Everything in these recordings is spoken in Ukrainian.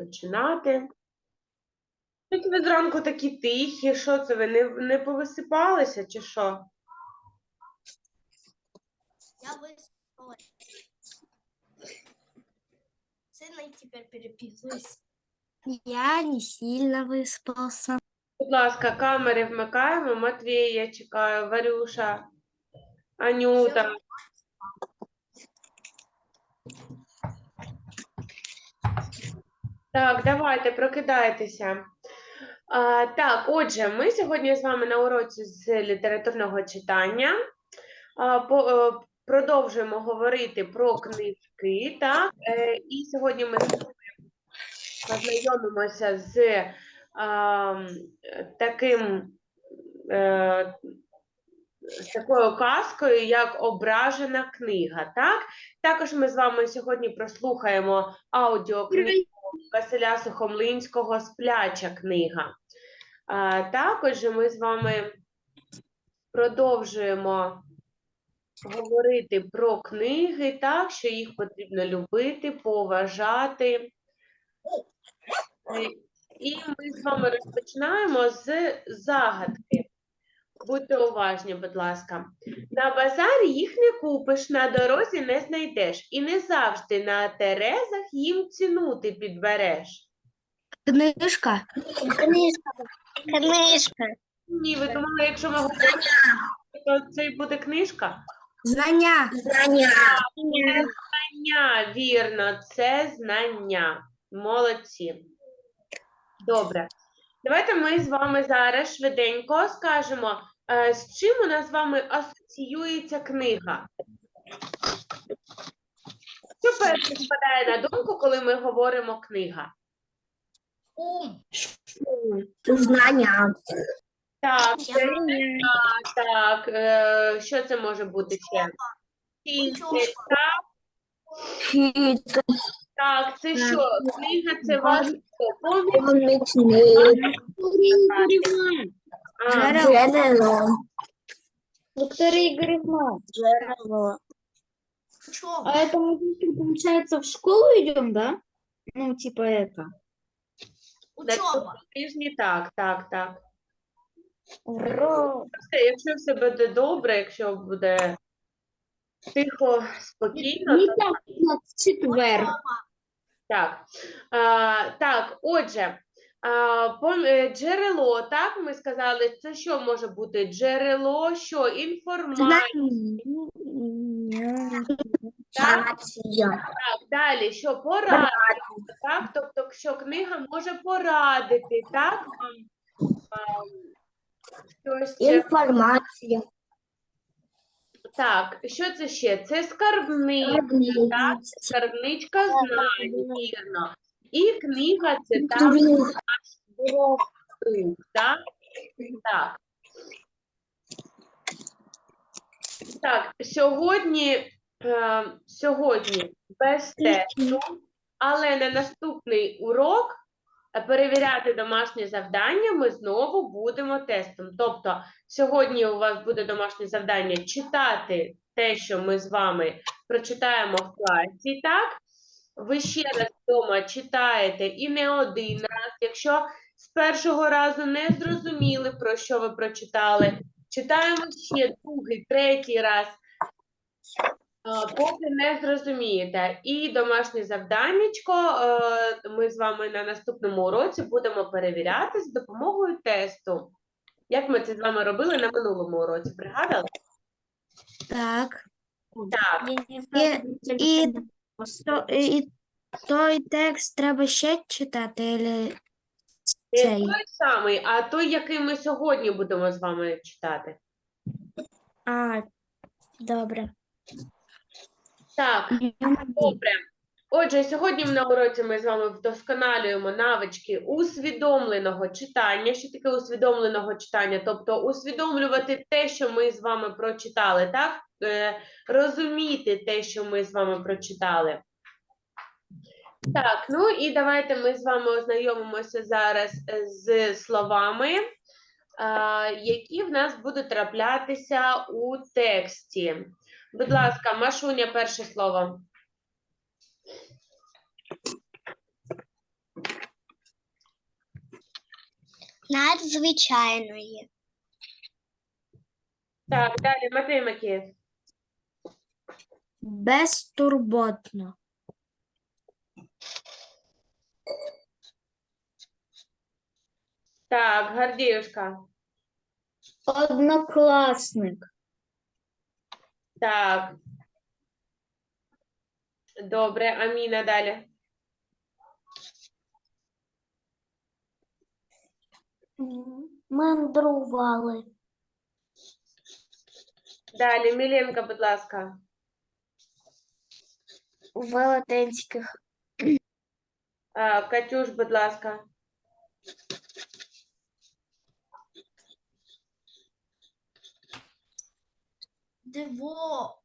розпочинати. Тут ви зранку такі тихі, що це ви не, не повисипалися чи що? Я выспалась. Сына теперь переписываюсь. Я не сильно выспался. Будь ласка, камери вмикаємо. Матвій, я чекаю, Варюша, Анюта. Так, давайте, прокидайтеся. А, так, отже, ми сьогодні з вами на уроці з літературного читання. А, по, е, продовжуємо говорити про книжки. Так? Е, і сьогодні ми познайомимося з а, таким. Е, з такою казкою, як ображена книга. Так? Також ми з вами сьогодні прослухаємо аудіокнигу Василя Сухомлинського Спляча книга. Також ми з вами продовжуємо говорити про книги, так, що їх потрібно любити, поважати. І ми з вами розпочинаємо з загадки. Будьте уважні, будь ласка. На базарі їх не купиш, на дорозі не знайдеш, і не завжди на терезах їм ціну ти підбереш. Книжка. Книжка. Книжка. Ні, ви думали, якщо ми говоримо, то це й буде книжка? Знання. Знания. Знання, вірно, це знання. Молодці. Добре. Давайте ми з вами зараз швиденько скажемо, е, з чим у нас з вами асоціюється книга. Що перше спадає на думку, коли ми говоримо книга? Знання. Так, так. Е, що це може бути ще? Учебка. так, Хід. так, це що? Книга це ваш що? Помічник? Помічник. А, Джерело. Виктория Игоревна, Джерело. Учеба. а это мы завтра, получается, в школу идем, да? Ну, типа это. Учеба. тижні, так, так, так. Ура! Все, якщо все буде добре, якщо буде тихо, спокійно, Не то так, как в четверг. Учеба. так. А, так, отже, а, е, джерело, так, ми сказали, це що може бути? Джерело, що? Інформація, так? Так, далі, що порадити, так? Тобто, що книга може порадити, так? Вам, а, щось, Інформація. Так, що це ще? Це скарбничка, так? Скарбничка знань, вірно. І книга це так, друг, так? Так. Так, сьогодні, е, сьогодні без тесту, але на наступний урок перевіряти домашнє завдання ми знову будемо тестом. Тобто, сьогодні у вас буде домашнє завдання читати те, що ми з вами прочитаємо в класі, так? Ви ще раз вдома читаєте і не один раз. Якщо з першого разу не зрозуміли, про що ви прочитали, читаємо ще другий, третій раз, поки не зрозумієте. І домашнє завданнячко е, ми з вами на наступному уроці будемо перевіряти з допомогою тесту. Як ми це з вами робили на минулому уроці, пригадали? Так. Так, І, і, то, і той текст треба ще читати, или не цей? той самий, а той, який ми сьогодні будемо з вами читати. А, добре. Так, добре. Отже, сьогодні на уроці ми з вами вдосконалюємо навички усвідомленого читання. Що таке усвідомленого читання? Тобто усвідомлювати те, що ми з вами прочитали, так? Е, розуміти те, що ми з вами прочитали. Так, ну і давайте ми з вами ознайомимося зараз е, з словами, які в нас будуть траплятися у тексті. Будь ласка, Машуня, перше слово. Надзвичайної. Так, далі Матвій Макієв. Безтурботно. Так, Гордіюшка. Однокласник. Так. Добре, Аміна далі. Мандрували. Далі, Міленка, будь ласка. Велетенських. А, Катюш, будь ласка. Дво.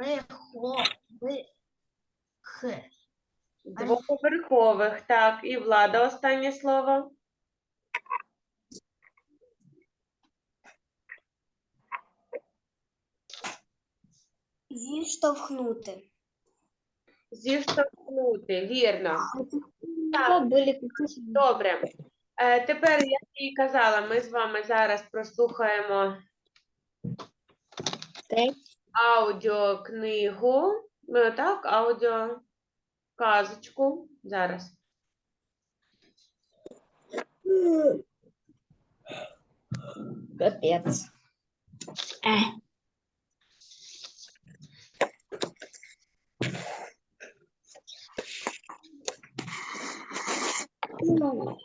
Рехо. Ви. Двоповерхових. Так, і влада останнє слово. Зіштовхнути. Зіштовхнути, вірно. Так. Добре. Е, тепер, як і казала, ми з вами зараз прослухаємо аудіокнигу. Е, Так, аудіоказочку. Зараз. Капець. Е. Ну,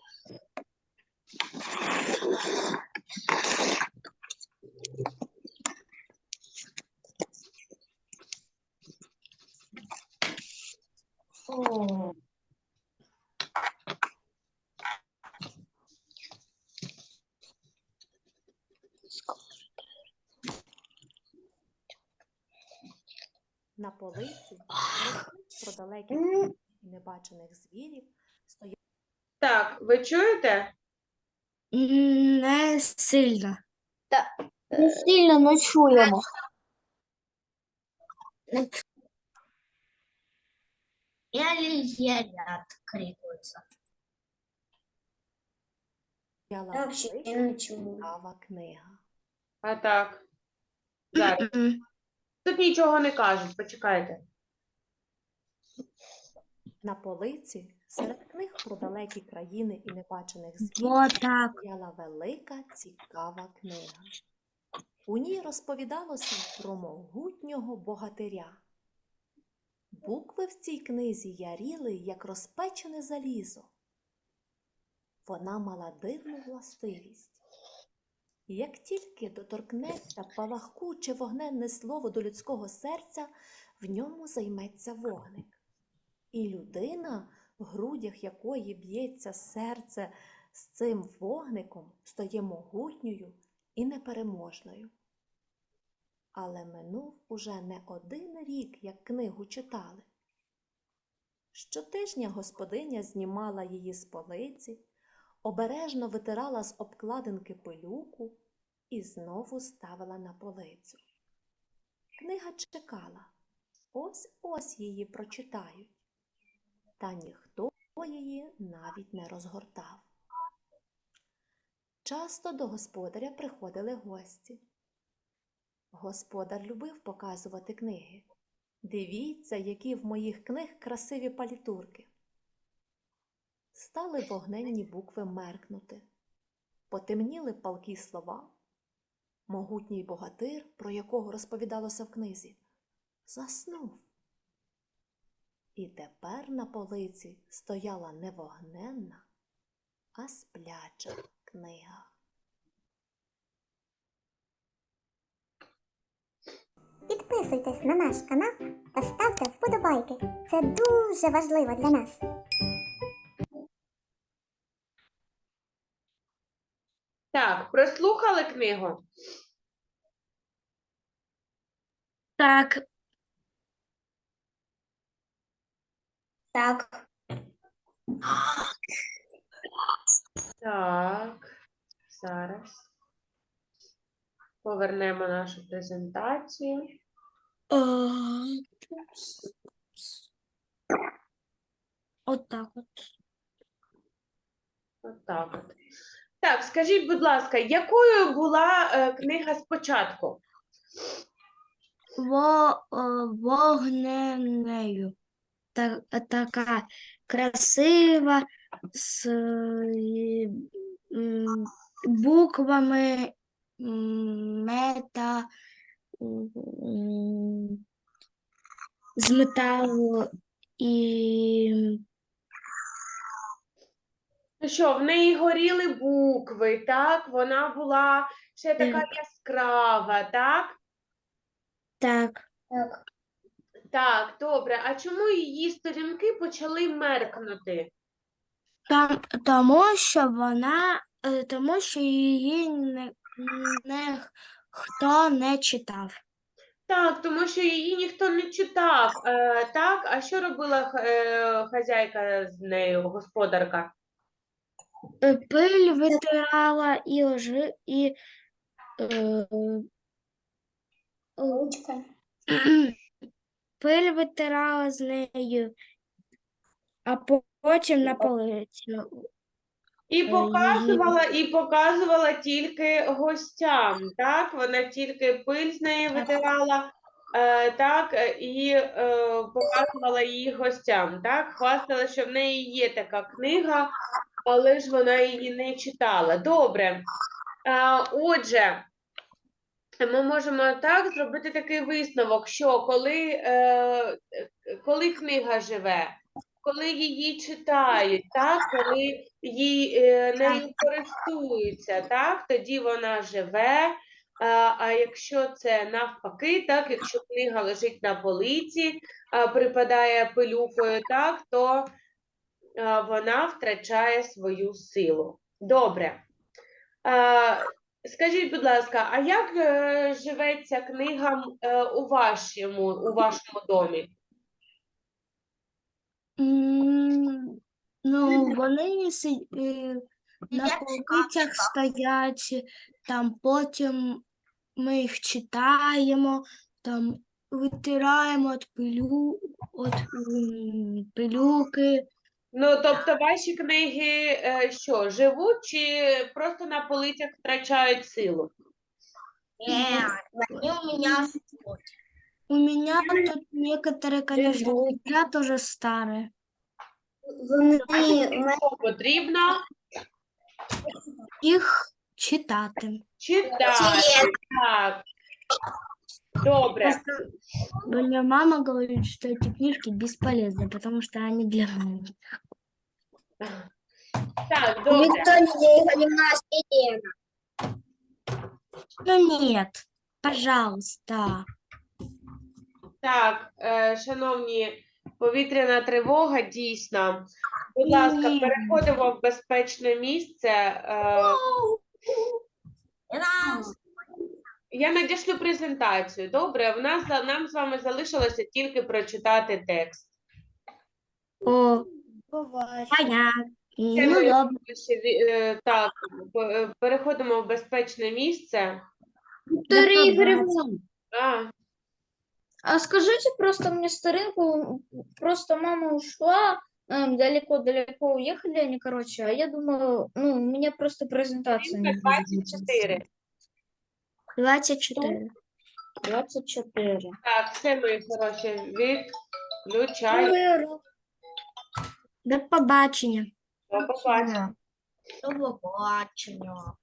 На полиці про далеких і небачених звірів стояв Так, ви чуєте? Не сильно. Так. Не сильно не чуємо. Еле-еле не чую. книга. А так. Зараз. Тут нічого не кажуть, почекайте. На полиці серед книг про далекі країни і небачених звірів стояла велика цікава книга. У ній розповідалося про могутнього богатиря. Букви в цій книзі яріли, як розпечене залізо. Вона мала дивну властивість. Як тільки доторкнеться палахкуче вогненне слово до людського серця, в ньому займеться вогник. І людина, в грудях якої б'ється серце з цим вогником, стає могутньою і непереможною. Але минув уже не один рік, як книгу читали. Щотижня господиня знімала її з полиці, обережно витирала з обкладинки пилюку і знову ставила на полицю. Книга чекала, ось ось її прочитають, та ніхто її навіть не розгортав. Часто до господаря приходили гості. Господар любив показувати книги. Дивіться, які в моїх книг красиві палітурки. Стали вогненні букви меркнути, потемніли палкі слова. Могутній богатир, про якого розповідалося в книзі, заснув. І тепер на полиці стояла не вогненна, а спляча книга. Підписуйтесь на наш канал та ставте вподобайки. Це дуже важливо для нас. Так, прослухали книгу? Так. Так. Так, зараз. Повернемо нашу презентацію. Е, От так от. Отак от. Так, скажіть, будь ласка, якою була е, книга спочатку? Во, е, вогненною. Та, така красива, з е, м, буквами мета, м, з металу і що, в неї горіли букви, так? Вона була ще така Так. яскрава, так? так. Так. Так, добре. А чому її сторінки почали меркнути? Там, тому що вона, е, тому що її не, не хто не читав. Так, тому що її ніхто не читав. Е, так, а що робила х- е, хазяйка з нею, господарка? Е, Пиль витирала і ожи, і е, Ручка. пиль витирала з нею, а потім на полицю. І показувала, і показувала тільки гостям, так? Вона тільки пиль з неї витирала, е, так, і е, показувала її гостям, так? Хвастала, що в неї є така книга, але ж вона її не читала. Добре. Е, отже, ми можемо так зробити такий висновок, що коли, е, коли книга живе, коли її читають, так, коли її е, нею користуються, так, тоді вона живе. А, а якщо це навпаки, так, якщо книга лежить на полиці, а, припадає пилюкою, так, то а, вона втрачає свою силу. Добре. Скажіть, будь ласка, а як е, живеться книгам е, у вашому, у вашому домі? Ну, вони си- е, на полицях стоять, там потім ми їх читаємо, там витираємо від пилю, пилюки. Ну, тобто ваші книги е, що, живуть чи просто на полицях втрачають силу? Нет, они у меня У меня тут некоторые, конечно, лежат уже старые. Вони Що потрібно Їх читати. читати. Так. Добре. Просто мне мама говорит, что эти книжки бесполезны, потому что они для мамы. Так, добре. Ну нет, пожалуйста. Так, е, шановні, повітряна тривога дійсно. Будь ласка, Ні. переходимо в безпечне місце. Е, я надішлю презентацію. Добре, в нас нам з вами залишилося тільки прочитати текст. О, понятно. Це Ну, добре. ще ві- е, Так, п- е, переходимо в безпечне місце. Вікторія Ігорівна, А, а скажите просто мне старинку, просто мама ушла, эм, далеко-далеко уехали они, короче, а я думаю, ну, у меня просто презентация не будет. 24. 24. 24. Так, все, мої хороші, відключаю. Наверно. До побачення. До побачення. До побачення.